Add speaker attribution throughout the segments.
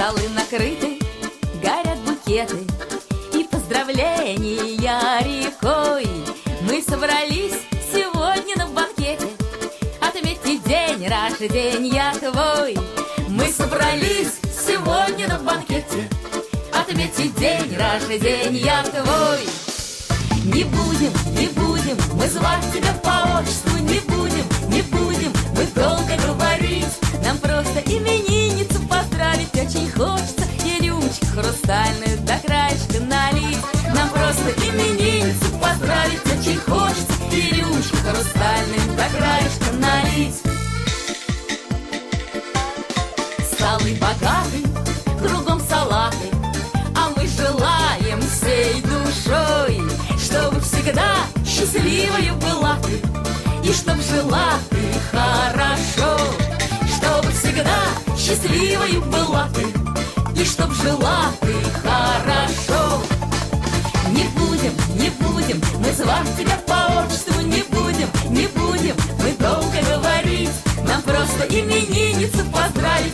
Speaker 1: Столы накрыты, горят букеты. И поздравления рекой. Мы собрались сегодня на банкете. Отметить день рождения твой. Мы собрались сегодня на банкете. Отметить день рождения твой. Не будем, не будем мы звать тебя по богаты, кругом салаты. А мы желаем всей душой Чтобы всегда счастливою была ты. И чтоб жила ты хорошо Чтобы всегда счастливою была ты. И чтоб жила ты хорошо. Не будем, не будем мы звать тебя по отчеству Не будем, не будем мы долго говорить. Нам просто именинницу поздравить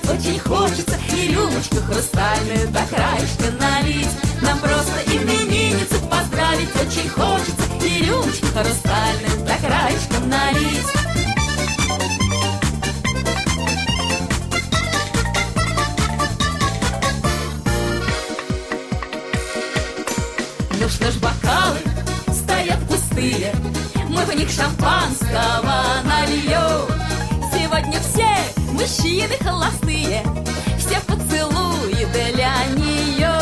Speaker 1: Очень хочется и рюмочку хрустальную до краешка налить. Нам просто именинницу поздравить. Очень хочется и рюмочку хрустальную до краешка налить. Ну что ж, бокалы стоят пустые. Мы в них шампанского мужчины холостые Все поцелуи для нее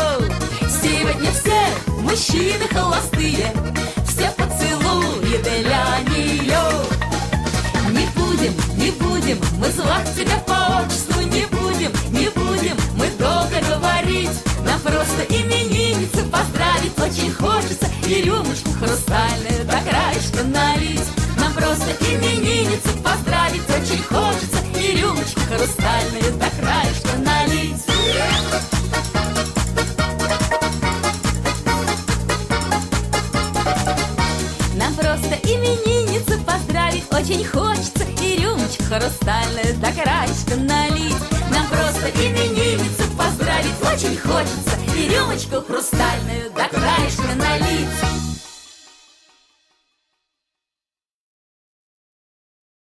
Speaker 1: Сегодня все мужчины холостые Все поцелуи для нее Не будем, не будем мы звать тебя Очень хочется и рюмочку хрустальную до краешка налить. Нам просто именинницу поздравить. Очень хочется и рюмочку хрустальную до краешка налить